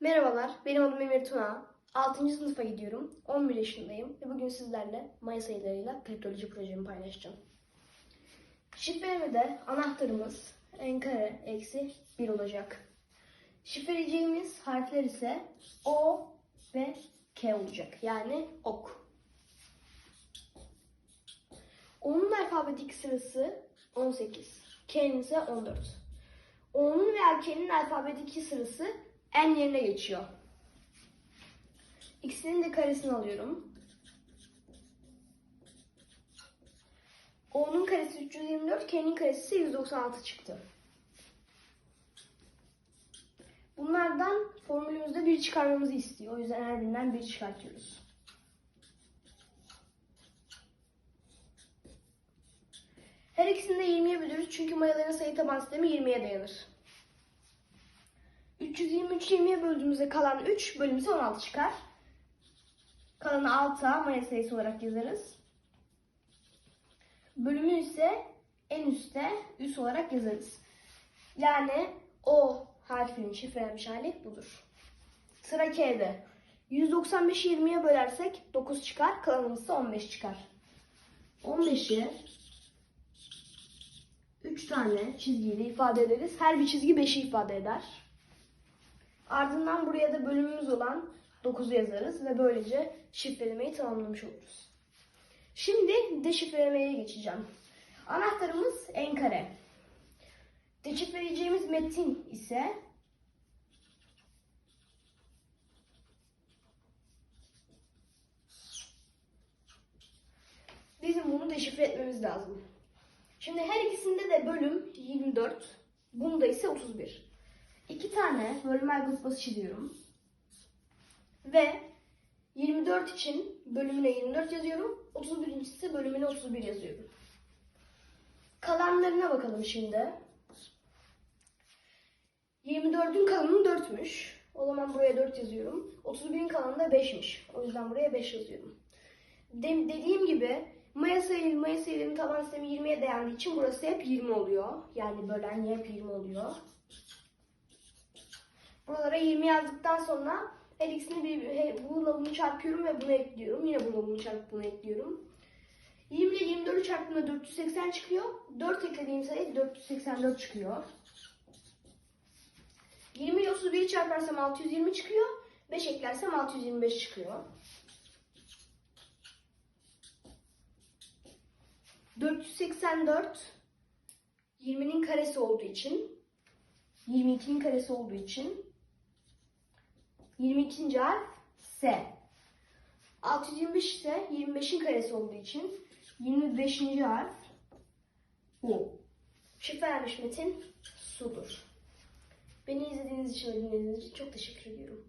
Merhabalar, benim adım Emir Tuna. 6. sınıfa gidiyorum. 11 yaşındayım ve bugün sizlerle Maya sayılarıyla kriptoloji projemi paylaşacağım. Şifrelemede anahtarımız n kare eksi 1 olacak. Şifreleyeceğimiz harfler ise O ve K olacak. Yani ok. O'nun alfabetik sırası 18. K'nin ise 14. O'nun veya K'nin alfabetik sırası n yerine geçiyor. İkisinin de karesini alıyorum. O'nun karesi 324, K'nin karesi ise 196 çıktı. Bunlardan formülümüzde bir çıkarmamızı istiyor. O yüzden her birinden bir çıkartıyoruz. Her ikisini de 20'ye bölürüz çünkü mayaların sayı taban sistemi 20'ye dayanır. 323 20'ye böldüğümüzde kalan 3 bölümümüze 16 çıkar. Kalanı 6'a maya sayısı olarak yazarız. Bölümü ise en üstte üs olarak yazarız. Yani o harfinin şifrelenmiş hali budur. Sıra K'de. 195'i 20'ye bölersek 9 çıkar. Kalanımız ise 15 çıkar. 15'i 3 tane çizgiyle ifade ederiz. Her bir çizgi 5'i ifade eder. Ardından buraya da bölümümüz olan 9'u yazarız ve böylece şifrelemeyi tamamlamış oluruz. Şimdi deşifrelemeye geçeceğim. Anahtarımız n kare. Deşifreleyeceğimiz metin ise bizim bunu deşifre etmemiz lazım. Şimdi her ikisinde de bölüm 24, bunda ise 31. İki tane bölümel grupası çiziyorum. Ve 24 için bölümüne 24 yazıyorum. 31. ise bölümüne 31 yazıyorum. Kalanlarına bakalım şimdi. 24'ün kalanı 4'müş. O zaman buraya 4 yazıyorum. 31'in kalanı da 5'miş. O yüzden buraya 5 yazıyorum. De- dediğim gibi Maya sayı, Maya sayılarının taban sistemi 20'ye dayandığı için burası hep 20 oluyor. Yani bölen hep 20 oluyor. Buralara 20 yazdıktan sonra her ikisini bir, he- bununla bunu çarpıyorum ve bunu ekliyorum. Yine bununla bunu çarpıp bunu ekliyorum. 20 ile 24'ü çarptığımda 480 çıkıyor. 4 eklediğim sayı 484 çıkıyor. 20 ile 31'i çarparsam 620 çıkıyor. 5 eklersem 625 çıkıyor. 484 20'nin karesi olduğu için 22'nin karesi olduğu için 22. harf S. 625 ise 25'in karesi olduğu için 25. harf U. Şifrelenmiş metin sudur. Beni izlediğiniz için ve dinlediğiniz için çok teşekkür ediyorum.